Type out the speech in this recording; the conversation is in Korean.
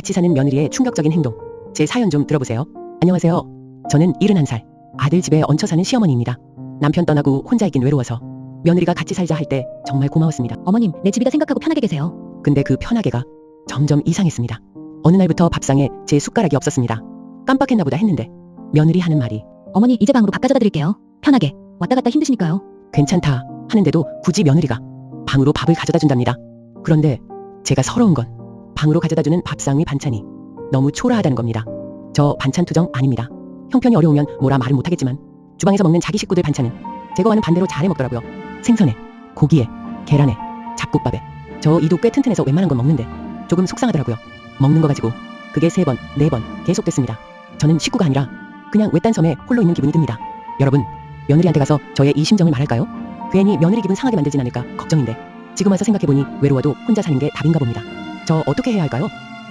같이 사는 며느리의 충격적인 행동. 제 사연 좀 들어보세요. 안녕하세요. 저는 71살. 아들 집에 얹혀 사는 시어머니입니다. 남편 떠나고 혼자 있긴 외로워서 며느리가 같이 살자 할 때 정말 고마웠습니다. 어머님, 내 집이다 생각하고 편하게 계세요. 근데 그 편하게가 점점 이상했습니다. 어느 날부터 밥상에 제 숟가락이 없었습니다. 깜빡했나 보다 했는데 며느리 하는 말이 어머니, 이제 방으로 밥 가져다 드릴게요. 편하게. 왔다 갔다 힘드시니까요. 괜찮다 하는데도 굳이 며느리가 방으로 밥을 가져다 준답니다. 그런데 제가 서러운 건 방으로 가져다 주는 밥상 위 반찬이 너무 초라하다는 겁니다. 저 반찬 투정 아닙니다. 형편이 어려우면 뭐라 말은 못하겠지만 주방에서 먹는 자기 식구들 반찬은 제거와는 반대로 잘해 먹더라고요. 생선에, 고기에, 계란에, 잡곡밥에 저 이도 꽤 튼튼해서 웬만한 건 먹는데 조금 속상하더라고요. 먹는 거 가지고 그게 세 번, 네 번 계속됐습니다. 저는 식구가 아니라 그냥 외딴 섬에 홀로 있는 기분이 듭니다. 여러분, 며느리한테 가서 저의 이 심정을 말할까요? 괜히 며느리 기분 상하게 만들진 않을까 걱정인데 지금 와서 생각해보니 외로워도 혼자 사는 게 답인가 봅니다. 저 어떻게 해야 할까요?